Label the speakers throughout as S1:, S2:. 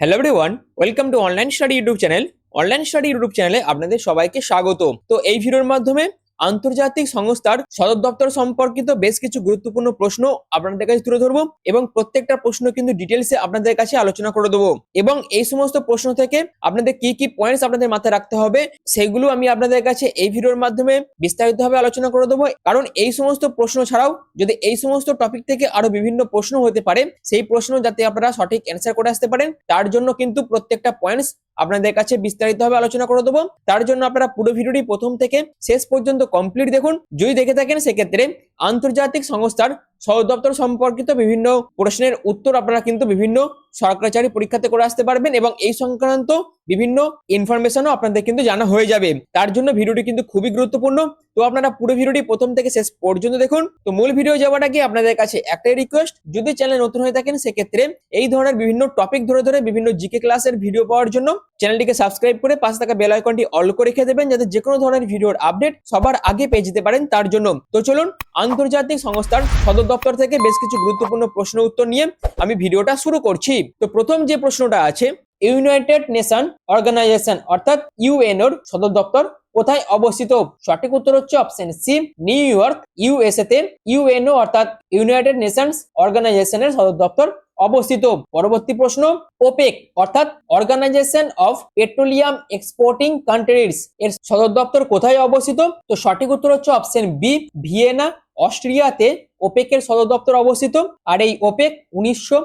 S1: Hello everyone welcome to online study YouTube channel online study YouTube চ্যানেলে আপনাদের সবাইকে স্বাগত তো এই ভিডিওর মাধ্যমে আন্তর্জাতিক সংস্থার সদর দপ্তর সম্পর্কিত বেশ কিছু গুরুত্বপূর্ণ প্রশ্ন আপনাদের কাছে তুলে ধরবো এবং প্রত্যেকটা প্রশ্ন কিন্তু ডিটেলসে আপনাদের কাছে আলোচনা করে দেবো। এবং এই সমস্ত প্রশ্ন থেকে আপনাদের কি কি পয়েন্টস আপনাদের মাথায় রাখতে হবে সেগুলো আমি আপনাদের কাছে এই ভিডিওর মাধ্যমে বিস্তারিতভাবে আলোচনা করে দেবো। কারণ এই সমস্ত প্রশ্ন ছাড়াও যদি এই সমস্ত টপিক থেকে আরও বিভিন্ন প্রশ্ন হতে পারে, সেই প্রশ্ন যাতে আপনারা সঠিক অ্যান্সার করে আসতে পারেন, তার জন্য কিন্তু প্রত্যেকটা পয়েন্টস আপনাদের কাছে বিস্তারিতভাবে আলোচনা করে দেবো। তার জন্য আপনারা পুরো ভিডিওটি প্রথম থেকে শেষ পর্যন্ত কমপ্লিট দেখুন। যদি দেখে থাকেন, সেক্ষেত্রে আন্তর্জাতিক সংস্থার সদর দপ্তর সম্পর্কিত বিভিন্ন প্রশ্নের উত্তর আপনারা কিন্তু বিভিন্ন সরকারি পরীক্ষাতে করে আসতে পারবেন এবং এই সংক্রান্ত বিভিন্ন ইনফরমেশনও আপনাদের কিন্তু জানা হয়ে যাবে। তার জন্য ভিডিওটি কিন্তু খুবই গুরুত্বপূর্ণ। তো আপনারা পুরো ভিডিওটি প্রথম থেকে শেষ পর্যন্ত দেখুন। তো মূল ভিডিও যাওয়ার আগে আপনাদের কাছে একটাই রিকোয়েস্ট যদি চ্যানেল নতুন হয়ে থাকেন, সেক্ষেত্রে এই ধরনের বিভিন্ন টপিক ধরে ধরে বিভিন্ন জিকে ক্লাসের ভিডিও পাওয়ার জন্য চ্যানেলটিকে সাবস্ক্রাইব করে পাশে থাকা বেল আইকনটি অল করে রেখে দেবেন, যাতে যে কোনো ধরনের ভিডিওর আপডেট সবার আগে পেয়ে যেতে পারেন তার জন্য। তো চলুন, আন্তর্জাতিক সংস্থার সদর দপ্তর থেকে বেশ কিছু গুরুত্বপূর্ণ প্রশ্ন উত্তর নিয়ে আমি ভিডিওটা শুরু করছি। তো প্রথম যে প্রশ্নটা আছে ইউনাইটেড নেশন অর্গানাইজেশন অর্থাৎ ইউএনওর সদর দপ্তর, কোথায় অবস্থিত? সঠিক উত্তর হচ্ছে option C New York USA তে ইউএনও অর্থাৎ ইউনাইটেড নেশনস অর্গানাইজেশনের সদর দপ্তর অবস্থিত। পরবর্তী প্রশ্ন ওপেক অর্থাৎ organisation of petroleum exporting countries এর সদর দপ্তর কোথায় অবস্থিত? তো সঠিক উত্তর হচ্ছে অপশন বি ভিয়েনা অস্ট্রিয়াতে ওপেকের সদর দপ্তর অবস্থিত। আর এই ওপেক উনিশশো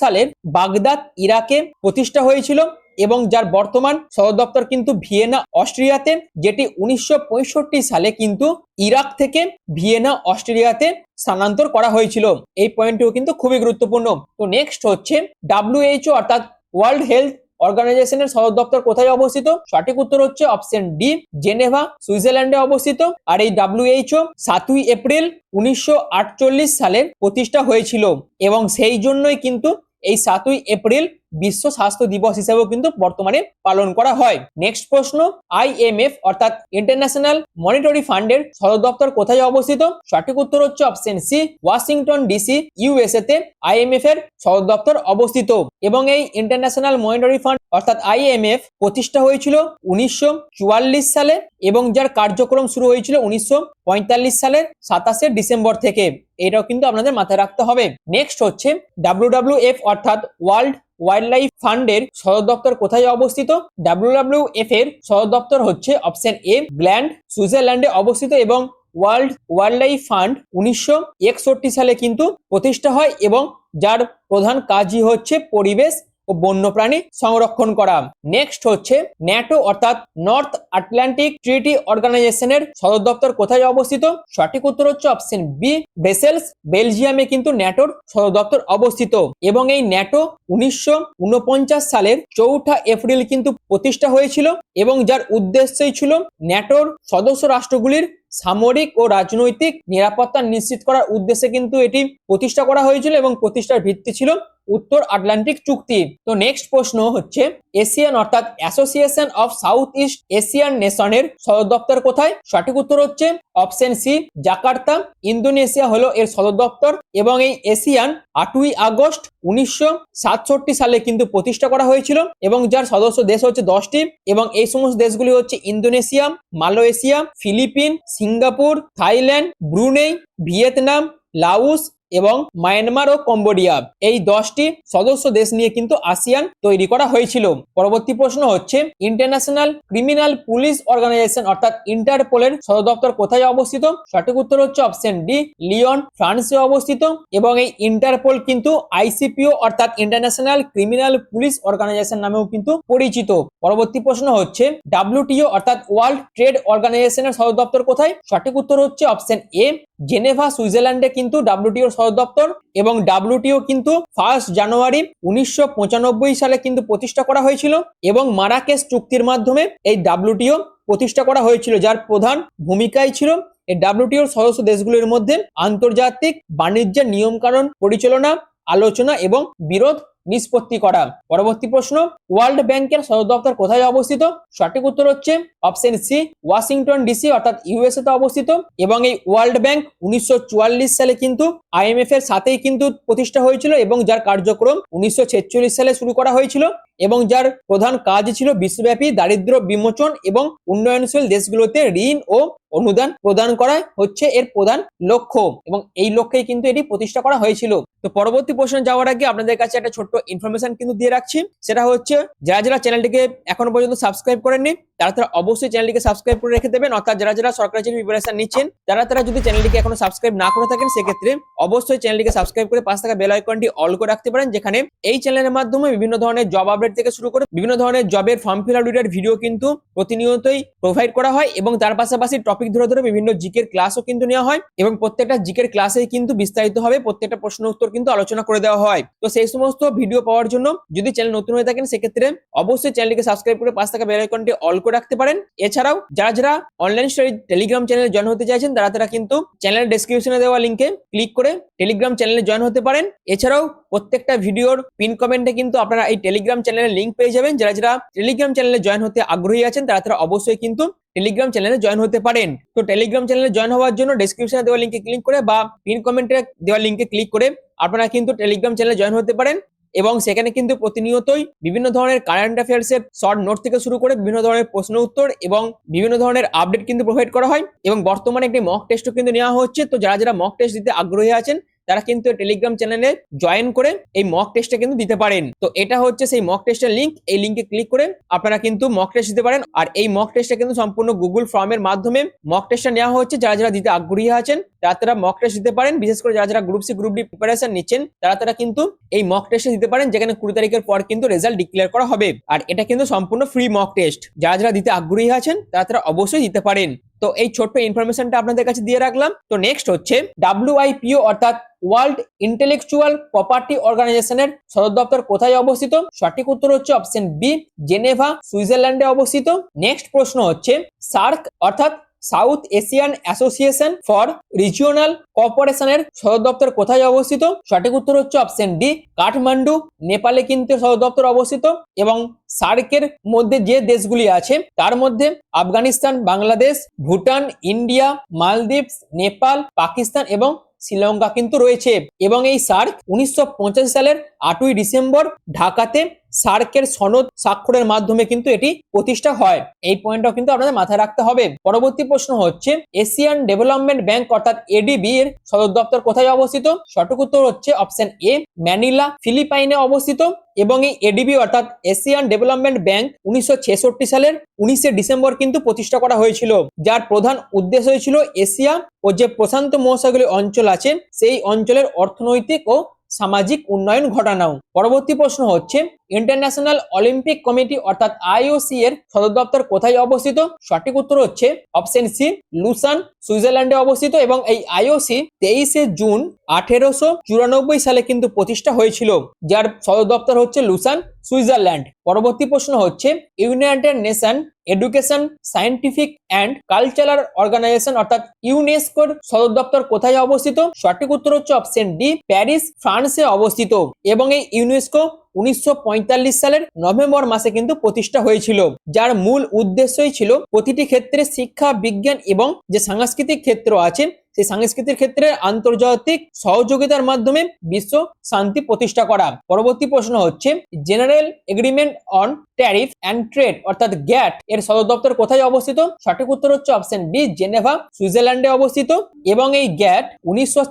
S1: সালের বাগদাদ, ইরাকে প্রতিষ্ঠা হয়েছিল এবং যার বর্তমান সদর দপ্তর কিন্তু ভিয়েনা, অস্ট্রিয়াতে, যেটি উনিশশো পঁয়ষট্টি সালে কিন্তু ইরাক থেকে ভিয়েনা অস্ট্রেলিয়াতে স্থানান্তর করা হয়েছিল। এই পয়েন্টটিও কিন্তু খুবই গুরুত্বপূর্ণ। তো নেক্সট হচ্ছে ডাব্লিউএইচও অর্থাৎ ওয়ার্ল্ড হেলথ অর্গানাইজেশনের সদর দপ্তর কোথায় অবস্থিত? সঠিক উত্তর হচ্ছে অপশন ডি জেনেভা সুইজারল্যান্ডে অবস্থিত। আর এই ডাব্লিউএইচও সাতই এপ্রিল উনিশশো আটচল্লিশ সালে প্রতিষ্ঠা হয়েছিল। এবং সেই জন্যই কিন্তু এই সাতই এপ্রিল বিশ্ব স্বাস্থ্য দিবস হিসেবেও কিন্তু বর্তমানে পালন করা হয়। নেক্সট প্রশ্ন আইএমএফ অর্থাৎ ইন্টারন্যাশনাল মনিটরি ফান্ডের সদর দপ্তর কোথায় অবস্থিত? সঠিক উত্তর হচ্ছে option C Washington DC USA তে আইএমএফ এর সদর দপ্তর অবস্থিত। এবং এই ইন্টারন্যাশনাল মনিটরি ফান্ড অর্থাৎ আইএমএফ প্রতিষ্ঠা হয়েছিল উনিশশো চুয়াল্লিশ সালে এবং যার কার্যক্রম শুরু হয়েছিল উনিশশো পঁয়তাল্লিশ সালের সাতাশে ডিসেম্বর থেকে। এটাও কিন্তু আপনাদের মাথায় রাখতে হবে। নেক্সট হচ্ছে ডাব্লিউডাব্লিউএফ অর্থাৎ ওয়ার্ল্ড ওয়াইল্ড লাইফ ফান্ডের সদর দপ্তর কোথায় অবস্থিত? ডাব্লিউডাব্লিউএফ এর সদর দপ্তর হচ্ছে অপশন এ গ্ল্যান্ড সুইজারল্যান্ডে অবস্থিত এবং ওয়ার্ল্ড ওয়াইল্ড লাইফ ফান্ড উনিশশো একষট্টি সালে কিন্তু প্রতিষ্ঠা হয় এবং যার প্রধান কাজই হচ্ছে পরিবেশ ও বন্যপ্রাণী সংরক্ষণ করা। নেক্সট হচ্ছে ন্যাটো অর্থাৎ নর্থ আটলান্টিক ট্রিটি অর্গানাইজেশনের সদর দপ্তর কোথায় অবস্থিত? সঠিক উত্তর হচ্ছে অপশন বি ব্রেসেলস বেলজিয়ামে কিন্তু ন্যাটোর সদর দপ্তর অবস্থিত। এবং এই ন্যাটো উনিশশো উনপঞ্চাশ সালের চৌঠা এপ্রিল কিন্তু প্রতিষ্ঠা হয়েছিল এবং যার উদ্দেশ্যই ছিল ন্যাটোর সদস্য রাষ্ট্রগুলির সামরিক ও রাজনৈতিক নিরাপত্তা নিশ্চিত করার উদ্দেশ্যে কিন্তু এটি প্রতিষ্ঠা করা হয়েছিল এবং প্রতিষ্ঠার ভিত্তি ছিল উত্তর আটলান্টিক চুক্তি। তো নেক্সট প্রশ্ন হচ্ছে, এশিয়ান অর্থাৎ association of south east Asian নেশনের সদর দপ্তর কোথায়? সঠিক উত্তর হচ্ছে অপশন সি জাকার্তা। ইন্দোনেশিয়া হলো এর সদর দপ্তর এবং এই এশিয়ান আটই আগস্ট উনিশশো সাতষট্টি সালে কিন্তু প্রতিষ্ঠা করা হয়েছিল এবং যার সদস্য দেশ হচ্ছে দশটি এবং এই সমস্ত দেশগুলি হচ্ছে Indonesia, Malaysia, Philippines, Singapore, Thailand, Brunei, Vietnam Laos এবং মায়ানমার ও কম্বোডিয়া। এই দশটি সদস্য দেশ নিয়ে কিন্তু আসিয়ান তৈরি করা হয়েছিল। পরবর্তী প্রশ্ন হচ্ছে, ইন্টারন্যাশনাল ক্রিমিনাল পুলিশ অর্গানাইজেশন অর্থাৎ ইন্টারপোলের সদর দপ্তর কোথায় অবস্থিত? সঠিক উত্তর হচ্ছে অপশন ডি, লিওন, ফ্রান্সে অবস্থিত এবং এই ইন্টারপোল কিন্তু আইসিপিও অর্থাৎ ইন্টারন্যাশনাল ক্রিমিনাল পুলিশ অর্গানাইজেশন নামেও কিন্তু পরিচিত। পরবর্তী প্রশ্ন হচ্ছে, ডাব্লিউটিও অর্থাৎ ওয়ার্ল্ড ট্রেড অর্গানাইজেশনের সদর দপ্তর কোথায়? সঠিক উত্তর হচ্ছে অপশন এ জেনেভা, সুইজারল্যান্ডে কিন্তু ডাব্লিউটিওর সদর দপ্তর এবং ডাব্লিউটিও কিন্তু ফার্স্ট জানুয়ারি উনিশশো পঁচানব্বই সালে কিন্তু প্রতিষ্ঠা করা হয়েছিল এবং মারাকেশ চুক্তির মাধ্যমে এই ডাব্লিউটিও প্রতিষ্ঠা করা হয়েছিল, যার প্রধান ভূমিকাই ছিল এই ডাব্লিউটিওর সদস্য দেশগুলির মধ্যে আন্তর্জাতিক বাণিজ্যের নিয়মকানুন পরিচালনা, আলোচনা এবং বিরোধ নিষ্পত্তি করা। পরবর্তী প্রশ্ন, ওয়ার্ল্ড ব্যাংকের সদর দপ্তর কোথায় অবস্থিত? সঠিক উত্তর হচ্ছে অপশন সি, ওয়াশিংটন ডিসি অর্থাৎ ইউএসএ তে অবস্থিত এবং এই ওয়ার্ল্ড ব্যাংক উনিশশো চুয়াল্লিশ সালে কিন্তু আইএমএফ এর সাথেই কিন্তু প্রতিষ্ঠা হয়েছিল এবং যার কার্যক্রম উনিশশো ছেচল্লিশ সালে শুরু করা হয়েছিল এবং যার প্রধান কাজ ছিল বিশ্বব্যাপী দারিদ্র বিমোচন এবং উন্নয়নশীল দেশগুলোতে ঋণ ও অনুদান প্রদান করা হচ্ছে এর প্রধান লক্ষ্য। এবং এই লক্ষ্যেই কিন্তু এটি প্রতিষ্ঠা করা হয়েছিল। তো পরবর্তী প্রশ্নে যাওয়ার আগে আপনাদের কাছে একটা ছোট্ট ইনফরমেশন কিন্তু দিয়ে রাখছি। সেটা হচ্ছে, যারা যারা চ্যানেলটিকে এখনও পর্যন্ত সাবস্ক্রাইব করেননি তারা তারা অবশ্যই চ্যানেলটিকে সাবস্ক্রাইব করে রেখে দেবেন। অর্থাৎ যারা যারা সরকারি চাকরি প্রিপারেশন নিচ্ছেন, তারা তারা যদি চ্যানেলটিকে এখনও সাবস্ক্রাইব না করে থাকেন, সেক্ষেত্রে অবশ্যই চ্যানেলটিকে সাবস্ক্রাইব করে পাঁচ থাকা বেল আইকনটি অল করে রাখতে পারেন, যেখানে এই চ্যানেলের মাধ্যমে বিভিন্ন ধরনের জব আপডেট থেকে শুরু করে বিভিন্ন ধরনের জবের ফর্ম ফিল আপ ভিডিও কিন্তু প্রতিনিয়তই প্রোভাইড করা হয় এবং তার পাশাপাশি টপিক ধরে ধরে বিভিন্ন জিকের ক্লাসও কিন্তু নেওয়া হয় এবং প্রত্যেকটা জিকের ক্লাসেই কিন্তু বিস্তারিত হবে প্রত্যেকটা প্রশ্ন উত্তর কিন্তু আলোচনা করে দেওয়া হয়। তো সেই সমস্ত ভিডিও পাওয়ার জন্য যদি চ্যানেল নতুন হয়ে থাকেন, সেক্ষেত্রে অবশ্যই চ্যানেলটিকে সাবস্ক্রাইব করে পাঁচ টাকা বেল আইকনটি অল করে রাখতে পারেন। এছাড়াও যারা যারা অনলাইন স্টাডি টেলিগ্রাম চ্যানেলে জয়েন হতে চাইছেন, তারা তারা কিন্তু চ্যানেলের ডেসক্রিপশনে দেওয়া লিঙ্কে ক্লিক করে টেলিগ্রাম চ্যানেলে জয়েন হতে পারেন। এছাড়াও প্রত্যেকটা ভিডিওর পিন কমেন্টে কিন্তু আপনারা এই টেলিগ্রাম চ্যানেলের লিঙ্ক পেয়ে যাবেন। যারা যারা টেলিগ্রাম চ্যানেলে জয়েন হতে আগ্রহী আছেন, তারা তারা অবশ্যই কিন্তু টেলিগ্রাম চ্যানেলে জয়েন হতে পারেন। তো টেলিগ্রাম চ্যানেলে জয়েন হওয়ার জন্য ডেসক্রিপশনে দেওয়া লিঙ্কে ক্লিক করে বা পিন কমেন্টে দেওয়া লিঙ্কে ক্লিক করে আপনারা কিন্তু টেলিগ্রাম চ্যানেলে জয়েন হতে পারেন। এবং সেখানে কিন্তু প্রতিনিয়তই বিভিন্ন ধরনের কারেন্ট অ্যাফেয়ার্স এর শর্ট নোট থেকে শুরু করে বিভিন্ন ধরনের প্রশ্ন উত্তর এবং বিভিন্ন ধরনের আপডেট কিন্তু প্রোভাইড করা হয় এবং বর্তমানে একটি মক টেস্টও কিন্তু নেওয়া হচ্ছে। তো যারা যারা মক টেস্ট দিতে আগ্রহী আছেন তারা কিন্তু টেলিগ্রাম চ্যানেলে জয়েন করে এই মক টেস্টটা কিন্তু দিতে পারেন। তো এটা হচ্ছে সেই মক টেস্টের লিঙ্ক এই লিঙ্কে ক্লিক করে আপনারা কিন্তু মক টেস্ট দিতে পারেন। আর এই মক টেস্টটা কিন্তু সম্পূর্ণ গুগল ফর্মের মাধ্যমে মক টেস্টটা নেওয়া হচ্ছে। যারা যারা দিতে আগ্রহী আছেন, তারা তারা মক টেস্ট দিতে পারেন। বিশেষ করে যারা যারা group C group D preparation নিচ্ছেন, তারা তারা কিন্তু এই মক টেস্টে দিতে পারেন, যেখানে কুড়ি তারিখের পর কিন্তু রেজাল্ট ডিক্লেয়ার করা হবে। আর এটা কিন্তু সম্পূর্ণ ফ্রি মক টেস্ট যারা যারা দিতে আগ্রহী আছেন, তারা তারা অবশ্যই দিতে পারেন। তো এই ছোট্ট ইনফরমেশনটা আপনাদের কাছে দিয়ে রাখলাম। তো নেক্সট হচ্ছে ডাব্লিউআইপিও অর্থাৎ ওয়ার্ল্ড ইন্টেলেকচুয়াল প্রপার্টি অর্গানাইজেশনের সদর দপ্তর কোথায় অবস্থিত? সঠিক উত্তর হচ্ছে অপশন বি জেনেভা সুইজারল্যান্ডে অবস্থিত। নেক্সট প্রশ্ন হচ্ছে সার্ক অর্থাৎ South Asian association for regional কর্পোরেশনের সদর দপ্তর কোথায় অবস্থিত? সঠিক উত্তর হচ্ছে অপশন ডি, কাঠমান্ডু, নেপালে কিন্তু সদর দপ্তর অবস্থিত এবং সার্কের মধ্যে যে দেশগুলি আছে, তার মধ্যে আফগানিস্তান, বাংলাদেশ, ভুটান, ইন্ডিয়া মালদ্বীপ নেপাল, পাকিস্তান এবং শ্রীলঙ্কা কিন্তু রয়েছে এবং এই সার্ক উনিশশো পঞ্চাশ সালের আটই ডিসেম্বর ঢাকাতে সার্কের সনদ স্বাক্ষরের মাধ্যমে কিন্তু এটি প্রতিষ্ঠা হয়। এই পয়েন্টটাও কিন্তু আপনাদের মাথায় রাখতে হবে। পরবর্তী প্রশ্ন হচ্ছে, এশিয়ান ডেভেলপমেন্ট ব্যাংক অর্থাৎ এডিবি এর সদর দপ্তর কোথায় অবস্থিত? সঠিক উত্তর হচ্ছে অপশন এ ম্যানিলা, ফিলিপাইনে অবস্থিত এবং এই এডিবি অর্থাৎ এশিয়ান ডেভেলপমেন্ট ব্যাংক উনিশশো ছেষট্টি সালের উনিশে ডিসেম্বর কিন্তু প্রতিষ্ঠা করা হয়েছিল। যার প্রধান উদ্দেশ্য হয়েছিল এশিয়া ও যে প্রশান্ত মহাসাগরীয় অঞ্চল আছে, সেই অঞ্চলের অর্থনৈতিক ও সামাজিক উন্নয়ন ঘটানো পরবর্তী প্রশ্ন হচ্ছে ইন্টারন্যাশনাল অলিম্পিক কমিটি অর্থাৎ আইওসি এর সদর দপ্তর কোথায় অবস্থিত? সঠিক উত্তর হচ্ছে অপশন সি লুসান সুইজারল্যান্ডে অবস্থিত এবং এই আইওসি তেইশে জুন আঠেরোশো চুরানব্বই সালে কিন্তু প্রতিষ্ঠা হয়েছিল। যার সদর দপ্তর হচ্ছে লুসান সুইজারল্যান্ড। পরবর্তী প্রশ্ন হচ্ছে, United Nation education scientific and cultural organisation অর্থাৎ ইউনেস্কোর সদর দপ্তর কোথায় অবস্থিত? সঠিক উত্তর হচ্ছে অপশন ডি, প্যারিস, ফ্রান্সে অবস্থিত এবং এই ইউনেস্কো উনিশশো পঁয়তাল্লিশ সালের নভেম্বর মাসে কিন্তু প্রতিষ্ঠা হয়েছিল, যার মূল উদ্দেশ্যই ছিল প্রতিটি ক্ষেত্রে শিক্ষা, বিজ্ঞান এবং যে সাংস্কৃতিক ক্ষেত্র আছে সেই সাংস্কৃতিক ক্ষেত্রে আন্তর্জাতিক সহযোগিতার মাধ্যমে বিশ্ব শান্তি প্রতিষ্ঠা করা। পরবর্তী প্রশ্ন হচ্ছে general agreement on tariff and trade অর্থাৎ গ্যাট এর সদর দপ্তর কোথায় অবস্থিত? সঠিক উত্তর হচ্ছে অপশন বি জেনেভা সুইজারল্যান্ডে অবস্থিত। এবং এই গ্যাট উনিশশো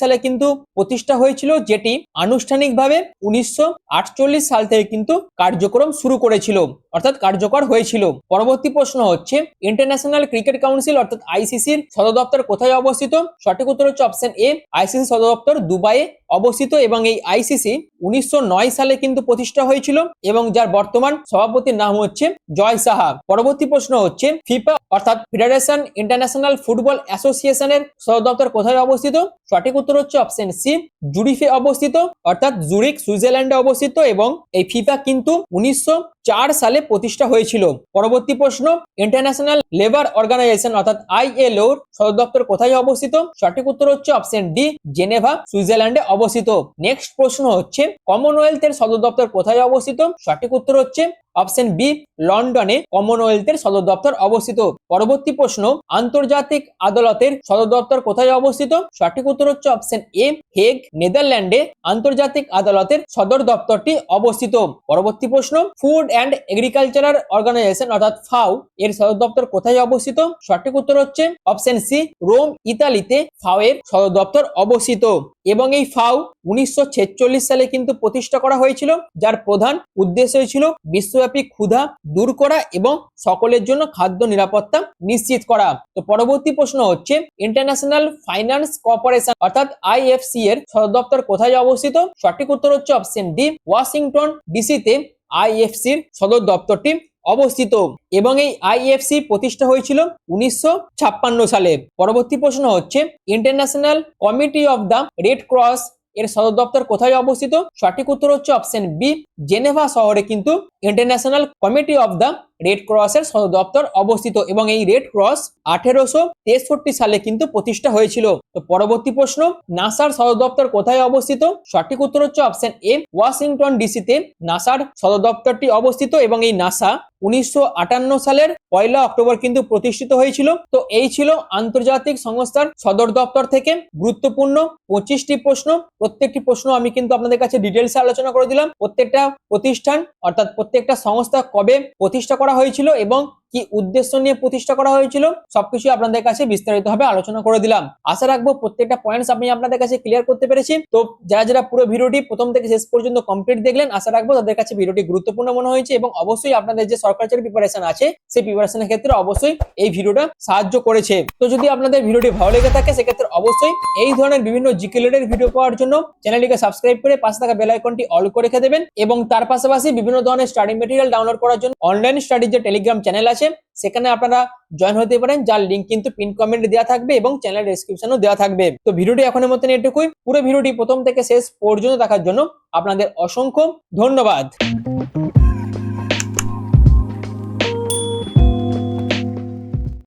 S1: সালে কিন্তু প্রতিষ্ঠা হয়েছিল, যেটি আনুষ্ঠানিকভাবে উনিশশো আটচল্লিশ সাল থেকে কিন্তু কার্যক্রম শুরু করেছিল, অর্থাৎ কার্যকর হয়েছিল। পরবর্তী প্রশ্ন হচ্ছে ইন্টারন্যাশনাল ক্রিকেট কাউন্সিল অর্থাৎ আইসিসির সদর দপ্তর কোথায় অবস্থিত? সঠিক উত্তর হচ্ছে অপশন এ আইসিসি সদর দপ্তর দুবাইয়ে অবস্থিত এবং এই আইসিসি উনিশশো সালে কিন্তু প্রতিষ্ঠা হয়েছিল এবং যার বর্তমান সভাপতির নাম হচ্ছে জয় সাহা। পরবর্তী প্রশ্ন হচ্ছে, ফিফা অর্থাৎ ফেডারেশন ইন্টারন্যাশনাল ফুটবল অ্যাসোসিয়েশনের সদর দপ্তর কোথায় অবস্থিত? সঠিক উত্তর হচ্ছে অপশন সি জুরিফে অবস্থিত, অর্থাৎ জুরিক সুইজারল্যান্ডে অবস্থিত এবং এই ফিফা কিন্তু উনিশশো চার সালে প্রতিষ্ঠা হয়েছিল। পরবর্তী প্রশ্ন ইন্টারন্যাশনাল লেবার অর্গানাইজেশন অর্থাৎ আই এল ওর সদর দপ্তর কোথায় অবস্থিত? সঠিক উত্তর হচ্ছে অপশন ডি জেনেভা সুইজারল্যান্ডে অবস্থিত। নেক্সট প্রশ্ন হচ্ছে কমনওয়েলথ এর সদর দপ্তর কোথায় অবস্থিত? সঠিক উত্তর হচ্ছে অপশন বি, লন্ডনে কমনওয়েলথের সদর দপ্তর অবস্থিত। পরবর্তী প্রশ্ন, আন্তর্জাতিক আদালতের সদর দপ্তর কোথায় অবস্থিত? সঠিক উত্তর হচ্ছে অপশন এ, হেগ, নেদারল্যান্ডে আন্তর্জাতিক আদালতের সদর দপ্তরটি অবস্থিত। পরবর্তী প্রশ্ন, ফুড অ্যান্ড এগ্রিকালচারাল অর্গানাইজেশন অর্থাৎ ফাও, এর সদর দপ্তর কোথায় অবস্থিত? সঠিক উত্তর হচ্ছে অপশন সি, রোম, ইতালিতে ফাও এর সদর দপ্তর অবস্থিত। এবং এই ফাও উনিশশো সালে কিন্তু প্রতিষ্ঠা করা হয়েছিল, যার প্রধান উদ্দেশ্য ছিল বিশ্বব্যাপী ক্ষুধা দূর করা এবং সকলের জন্য খাদ্য নিরাপত্তা নিশ্চিত করা। তো পরবর্তী প্রশ্ন হচ্ছে ইন্টারন্যাশনাল ফাইন্যান্স কর্পোরেশন অর্থাৎ আইএফসি এর সদর দপ্তর কোথায় অবস্থিত? সঠিক উত্তর হচ্ছে অপশন ডি ওয়াশিংটন ডিসিতে আইএফসির সদর দপ্তরটি অবস্থিত। এবং এই আইএফসি প্রতিষ্ঠা হয়েছিল উনিশশো ছাপ্পান্ন সালে। পরবর্তী প্রশ্ন হচ্ছে international committee of the red cross এর সদর দপ্তর কোথায় অবস্থিত? সঠিক উত্তর হচ্ছে অপশন বি জেনেভা শহরে। কিন্তু international committee of the red ক্রসের সদর দপ্তর অবস্থিত এবং এই রেড ক্রস আঠেরোশো তেষট্টি সালে কিন্তু প্রতিষ্ঠা হয়েছিল। তো পরবর্তী প্রশ্ন, নাসার সদর দপ্তর কোথায় অবস্থিত? সঠিক উত্তর হচ্ছে অপশন এ, ওয়াশিংটন ডিসিতে। নাসার সদর দপ্তরটি অবস্থিত এবং এই নাসা উনিশশো আটান্ন সালের পয়লা অক্টোবর কিন্তু প্রতিষ্ঠিত হয়েছিল। তো এই ছিল আন্তর্জাতিক সংস্থার সদর দপ্তর থেকে গুরুত্বপূর্ণ পঁচিশটি প্রশ্ন। প্রত্যেকটি প্রশ্ন আমি কিন্তু আপনাদের কাছে ডিটেলসে আলোচনা করে দিলাম। প্রত্যেকটা প্রতিষ্ঠান, অর্থাৎ প্রত্যেকটা সংস্থা কবে প্রতিষ্ঠা করা হয়েছিল এবং কি উদ্দেশ্য নিয়ে প্রতিষ্ঠা করা হয়েছিল সবকিছু আপনাদের কাছে বিস্তারিতভাবে আলোচনা করে দিলাম। আশা রাখব প্রত্যেকটা পয়েন্টস আমি আপনাদের কাছে ক্লিয়ার করতে পেরেছি। তো যারা যারা পুরো ভিডিওটি প্রথম থেকে শেষ পর্যন্ত কমপ্লিট দেখলেন, আশা রাখব তাদের কাছে ভিডিওটি গুরুত্বপূর্ণ মনে হয়েছে এবং অবশ্যই আপনাদের যে সরকারি প্রিপারেশন আছে, সেই প্রিপারেশনের ক্ষেত্রে অবশ্যই এই ভিডিওটা সাহায্য করেছে। তো যদি আপনাদের ভিডিওটি ভালো লেগে থাকে, সেক্ষেত্রে অবশ্যই এই ধরনের বিভিন্ন জিকে রিলেটেড ভিডিও পাওয়ার জন্য চ্যানেলটিকে সাবস্ক্রাইব করে পাশে থাকা বেল আইকনটি অল করে রেখে দেবেন এবং তার পাশাপাশি বিভিন্ন ধরনের স্টাডি মেটেরিয়াল ডাউনলোড করার জন্য অনলাইন স্টাডির যে টেলিগ্রাম চ্যানেল আছে সেখানে আপনারা জয়েন হতে পারেন, যার লিঙ্ক কিন্তু পিন কমেন্টে দেওয়া থাকবে এবং চ্যানেল ডিসক্রিপশনও দেওয়া থাকবে। তো ভিডিওটি এখনের মতন এটুকুই। পুরো ভিডিওটি প্রথম থেকে শেষ পর্যন্ত দেখার জন্য আপনাদের অসংখ্য ধন্যবাদ।